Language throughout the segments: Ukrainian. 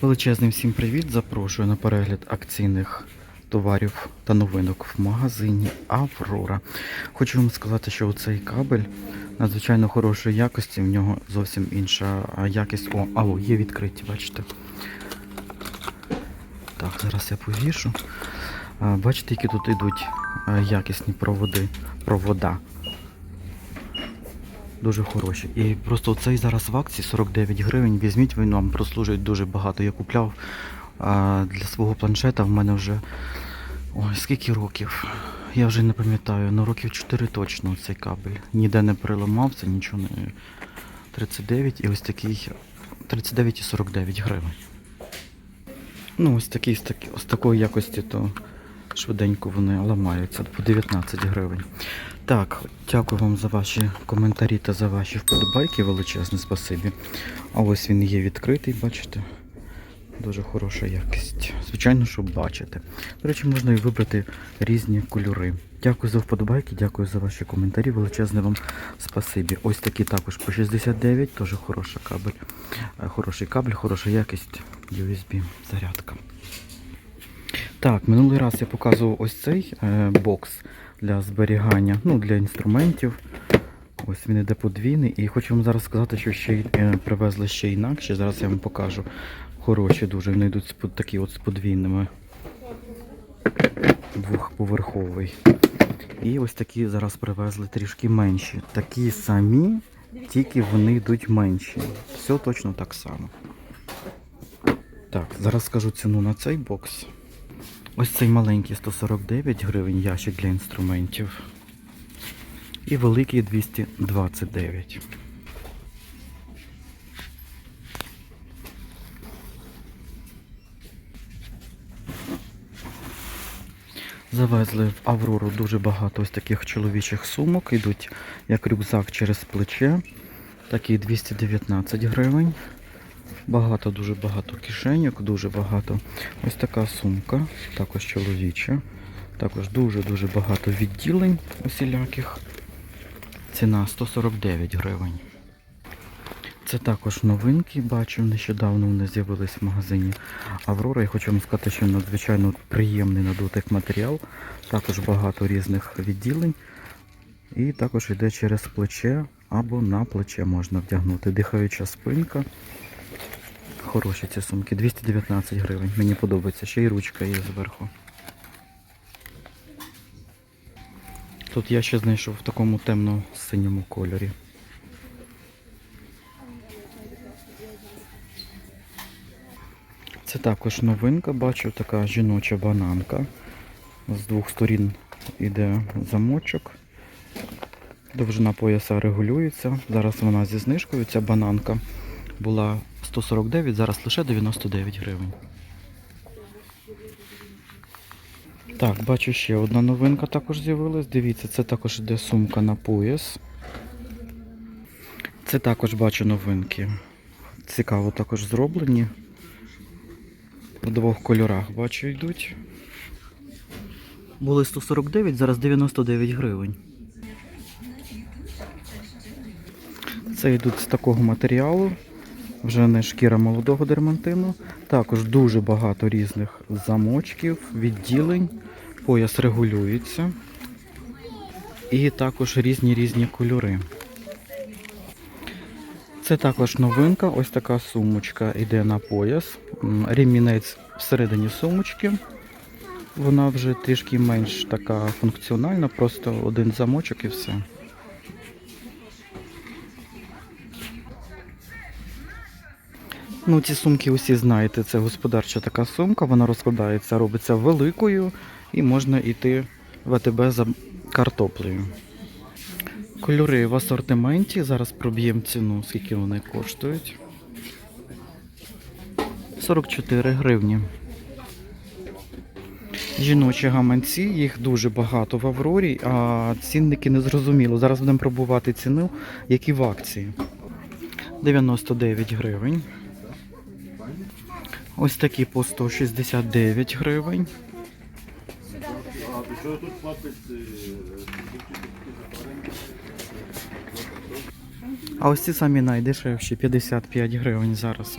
Величезний всім привіт! Запрошую на перегляд акційних товарів та новинок в магазині Аврора. Хочу вам сказати, що цей кабель надзвичайно хорошої якості, в нього зовсім інша якість. О, ало, є відкриті, бачите? Так, зараз я повішу. Бачите, які тут йдуть якісні проводи, провода. Дуже хороші. І просто цей зараз в акції 49 гривень. Візьміть, він вам прослужить дуже багато. Я купляв а, для свого планшета. В мене вже ой, скільки років. Я вже не пам'ятаю, ну років 4 точно цей кабель. Ніде не переламався, нічого не. 39 і ось такий 39 і 49 гривень. Ну, ось такий з такої якості, то швиденько вони ламаються по 19 гривень. Так, дякую вам за ваші коментарі та за ваші вподобайки. Величезне спасибі. А ось він є відкритий, бачите? Дуже хороша якість. Звичайно, що бачите. До речі, можна і вибрати різні кольори. Дякую за вподобайки, дякую за ваші коментарі. Величезне вам спасибі. Ось такі також по 69, теж хороша кабель. Е, Хороший кабель, хороша якість. USB зарядка. Так, минулий раз я показував ось цей е, бокс для зберігання, ну, для інструментів. Ось він іде подвійний. І хочу вам зараз сказати, що ще е, привезли ще інакше. Зараз я вам покажу. Хороші дуже. Вони йдуть такі от з подвійними. Двохповерховий. І ось такі зараз привезли трішки менші. Такі самі, тільки вони йдуть менші. Все точно так само. Так, зараз скажу ціну на цей бокс. Ось цей маленький 149 гривень ящик для інструментів. І великий 229. Завезли в Аврору дуже багато ось таких чоловічих сумок. Йдуть як рюкзак через плече. Такий 219 гривень. Багато, дуже багато кишеньок, дуже багато. Ось така сумка, також чоловіча. Також дуже-дуже багато відділень усіляких. Ціна 149 гривень. Це також новинки, бачу, нещодавно вони з'явились в магазині Аврора. І хочу вам сказати, що надзвичайно приємний на дотик матеріал. Також багато різних відділень. І також йде через плече або на плече можна вдягнути. Дихаюча спинка. Хороші ці сумки. 219 гривень. Мені подобається. Ще й ручка є зверху. Тут я ще знайшов в такому темно-синьому кольорі. Це також новинка, бачу, така жіноча бананка. З двох сторін іде замочок. Довжина пояса регулюється. Зараз вона зі знижкою. Ця бананка була 149, зараз лише 99 гривень. Так, бачу ще одна новинка також з'явилась. Дивіться, це також іде сумка на пояс. Це також бачу новинки. Цікаво також зроблені. В двох кольорах бачу йдуть. Були 149, зараз 99 гривень. Це йдуть з такого матеріалу, вже не шкіра молодого дермантину. Також дуже багато різних замочків, відділень. Пояс регулюється. І також різні різні кольори. Це також новинка. Ось така сумочка йде на пояс. М, Ремінець всередині сумочки. Вона вже трішки менш така функціональна, просто один замочок і все. Ну, ці сумки усі знаєте, це господарча така сумка, вона розкладається, робиться великою і можна йти в АТБ за картоплею. Кольори в асортименті. Зараз проб'ємо ціну, скільки вони коштують. 44 гривні. Жіночі гаманці, їх дуже багато в Аврорі, а цінники не зрозуміло. Зараз будемо пробувати ціну, які в акції. 99 гривень. Ось такі по 169 гривень. А ось ці самі найдешевші 55 гривень зараз.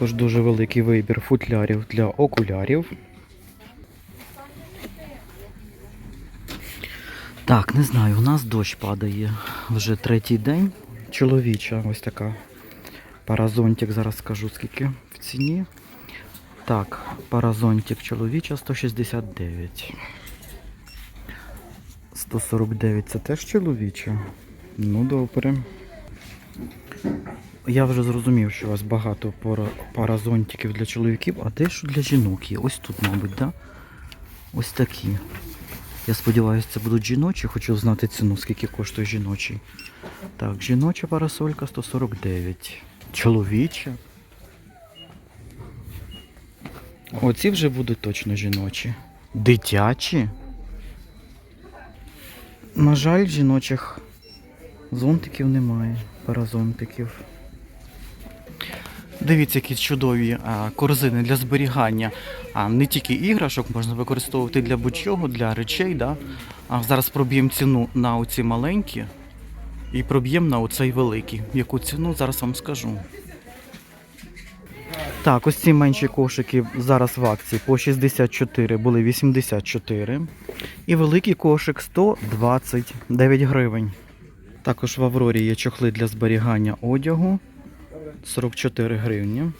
Також дуже великий вибір футлярів для окулярів. Так, не знаю, у нас дощ падає вже третій день. Чоловіча, ось така. Паразонтик, зараз скажу скільки в ціні. Так, паразонтик чоловіча 169. 149 це теж чоловіча. Ну добре. Я вже зрозумів, що у вас багато пара- паразонтиків для чоловіків, а де що для жінок є? Ось тут, мабуть, да? Ось такі. Я сподіваюся, це будуть жіночі, хочу знати ціну, скільки коштує жіночий. Так, жіноча парасолька 149. Чоловіча. Оці вже будуть точно жіночі. Дитячі. На жаль, жіночих зонтиків немає, паразонтиків. Дивіться, які чудові а, корзини для зберігання. А не тільки іграшок можна використовувати для будь-чого, для речей. Да? А зараз проб'ємо ціну на оці маленькі і проб'ємо на оцей великий. Яку ціну зараз вам скажу. Так, ось ці менші кошики зараз в акції по 64 були 84. І великий кошик 129 гривень. Також в Аврорі є чохли для зберігання одягу 44 гривні.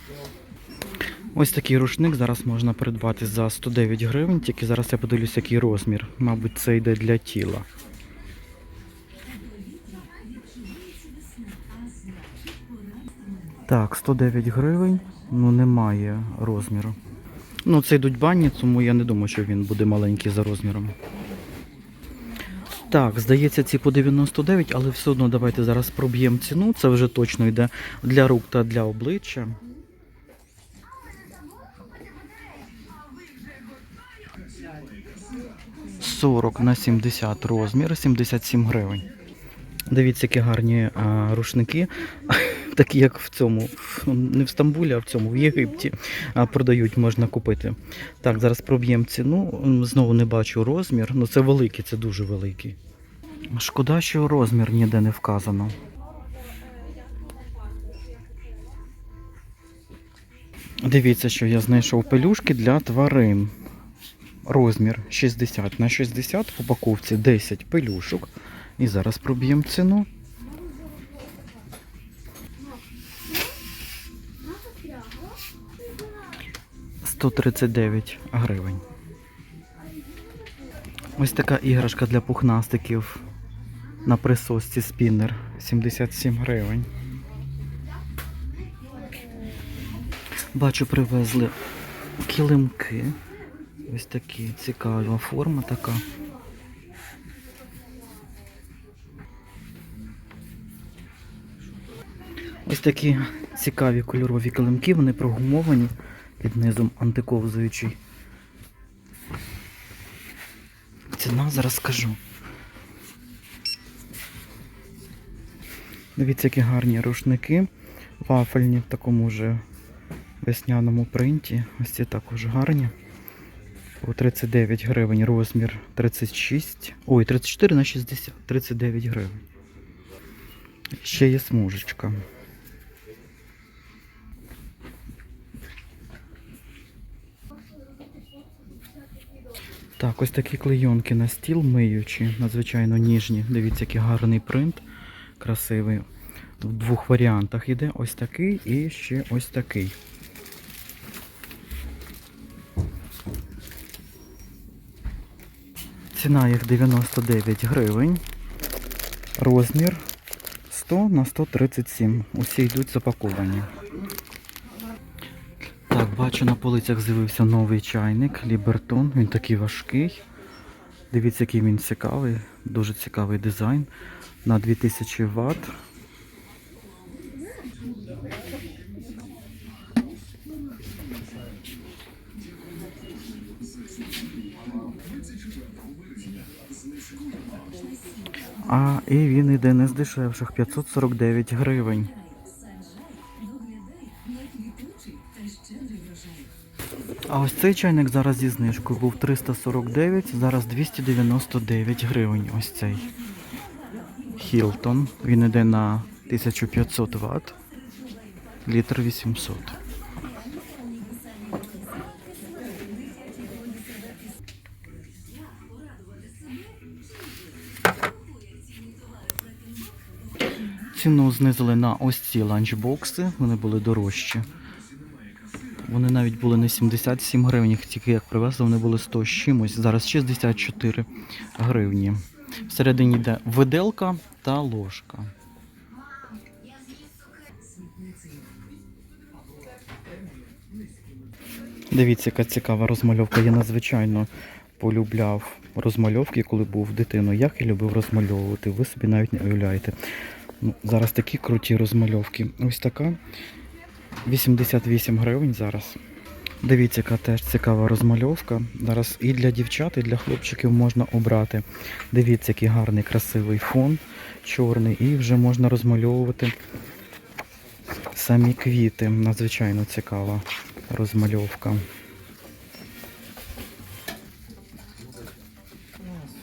Ось такий рушник зараз можна придбати за 109 гривень, тільки зараз я подивлюсь, який розмір. Мабуть, це йде для тіла. Так, 109 гривень, ну немає розміру. Ну, це йдуть бані, тому я не думаю, що він буде маленький за розміром. Так, здається, ці по 99, але все одно давайте зараз проб'ємо ціну. Це вже точно йде для рук та для обличчя. «40 на 70 розмір, 77 гривень. Дивіться, які гарні а, рушники, такі як в цьому, не в Стамбулі, а в цьому, в Єгипті продають, можна купити. Так, зараз проб'ємо ціну. Знову не бачу розмір. Ну це великий, це дуже великий. Шкода, що розмір ніде не вказано. Дивіться, що я знайшов пелюшки для тварин. Розмір 60 на 60 в упаковці 10 пелюшок. І зараз проб'ємо ціну. Сто тридцять дев'ять гривень. Ось така іграшка для пухнастиків на присосці спіннер 77 гривень. Бачу, привезли килимки. Ось такі цікава форма така. Ось такі цікаві кольорові килимки, вони прогумовані під низом антиковзуючий. Ціна зараз скажу. Дивіться, які гарні рушники. Вафельні в такому вже весняному принті. Ось ці також гарні. По 39 гривень розмір 36. Ой, 34 на 60, 39 гривень. Ще є смужечка. Так, ось такі клейонки на стіл миючі, надзвичайно ніжні. Дивіться, який гарний принт, красивий. В двох варіантах іде ось такий і ще ось такий. Ціна їх 99 гривень. Розмір 100 на 137. Усі йдуть запаковані. Бачу, на полицях з'явився новий чайник Лібертон. Він такий важкий. Дивіться, який він цікавий. Дуже цікавий дизайн. На 2000 Вт. А і він іде не з дешевших 549 гривень. А ось цей чайник зараз зі знижкою був 349, зараз 299 гривень. Ось цей Хілтон. Він іде на 1500 Вт, літр 800. Ціну знизили на ось ці ланчбокси, вони були дорожчі. Вони навіть були не 77 гривень, тільки як привезли, вони були 100 з чимось. Зараз 64 гривні. Всередині йде виделка та ложка. Дивіться, яка цікава розмальовка. Я надзвичайно полюбляв розмальовки, коли був дитиною. Як я любив розмальовувати, ви собі навіть не уявляєте. Ну, зараз такі круті розмальовки. Ось така 88 гривень зараз. Дивіться, яка теж цікава розмальовка. Зараз і для дівчат, і для хлопчиків можна обрати. Дивіться, який гарний красивий фон чорний, і вже можна розмальовувати самі квіти. Надзвичайно цікава розмальовка.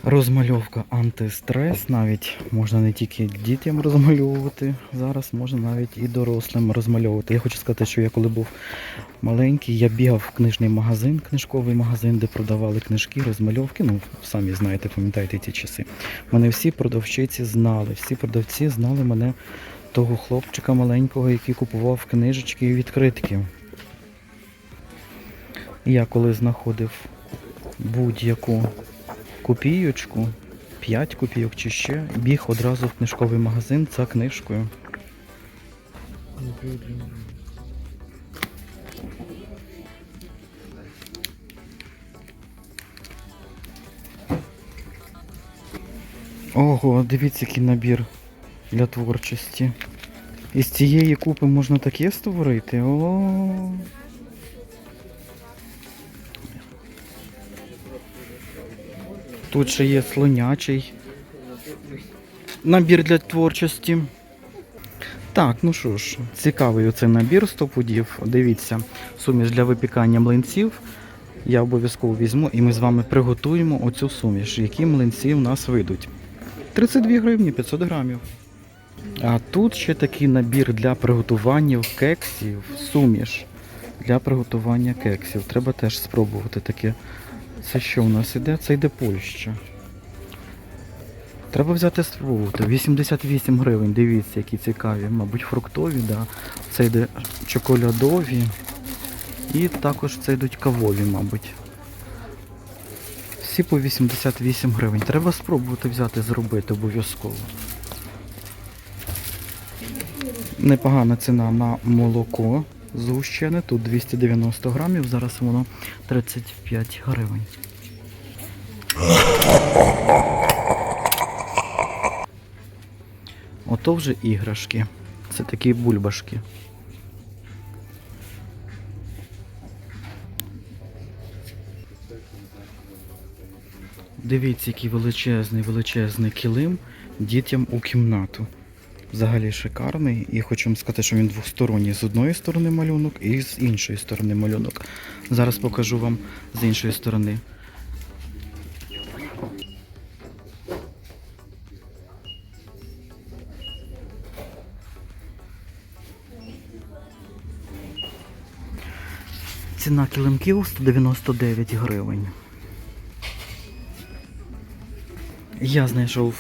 Розмальовка антистрес, навіть можна не тільки дітям розмальовувати, зараз можна навіть і дорослим розмальовувати. Я хочу сказати, що я коли був маленький, я бігав в книжний магазин, книжковий магазин, де продавали книжки, розмальовки. Ну, самі знаєте, пам'ятаєте ті часи. Мене всі продавчиці знали, всі продавці знали мене того хлопчика маленького, який купував книжечки і відкритки. Я коли знаходив будь-яку копійочку, 5 копійок чи ще, біг одразу в книжковий магазин за книжкою. Ого, дивіться, який набір для творчості. Із цієї купи можна таке створити. О. Тут ще є слонячий набір для творчості. Так, ну що ж, цікавий оцей набір 100 пудів. Дивіться, суміш для випікання млинців. Я обов'язково візьму і ми з вами приготуємо оцю суміш, які млинці у нас вийдуть. 32 гривні 500 грамів. А тут ще такий набір для приготування кексів, суміш для приготування кексів. Треба теж спробувати таке. Це що у нас іде? Це йде Польща. Треба взяти спробувати. 88 гривень, дивіться, які цікаві. Мабуть, фруктові, да. Це йде чоколядові. І також це йдуть кавові, мабуть. Всі по 88 гривень. Треба спробувати взяти, зробити обов'язково. Непогана ціна на молоко згущене. Тут 290 грамів, зараз воно 35 гривень. Ото вже іграшки. Це такі бульбашки. Дивіться, який величезний, величезний килим дітям у кімнату. Взагалі шикарний. І хочу вам сказати, що він двосторонній. З одної сторони малюнок і з іншої сторони малюнок. Зараз покажу вам з іншої сторони. Ціна килимків 199 гривень. Я знайшов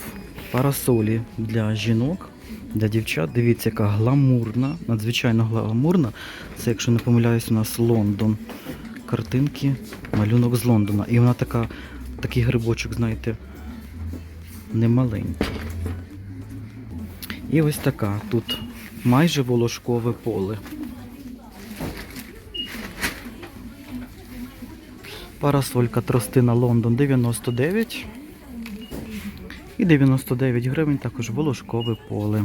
парасолі для жінок, для дівчат. Дивіться, яка гламурна, надзвичайно гламурна. Це, якщо не помиляюсь, у нас Лондон. Картинки, малюнок з Лондона. І вона така, такий грибочок, знаєте, немаленький. І ось така. Тут майже волошкове поле. Парасолька тростина Лондон 99. І 99 гривень також волошкове поле.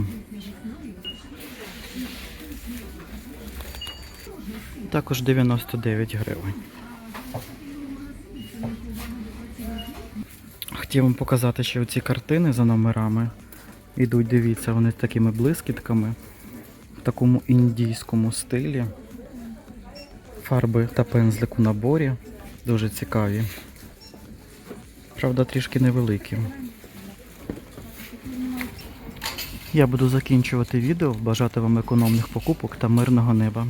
Також 99 гривень. Хотів вам показати ще оці картини за номерами. Ідуть, дивіться, вони з такими блискітками в такому індійському стилі. Фарби та пензлик у наборі. Дуже цікаві. Правда, трішки невеликі. Я буду закінчувати відео, бажати вам економних покупок та мирного неба.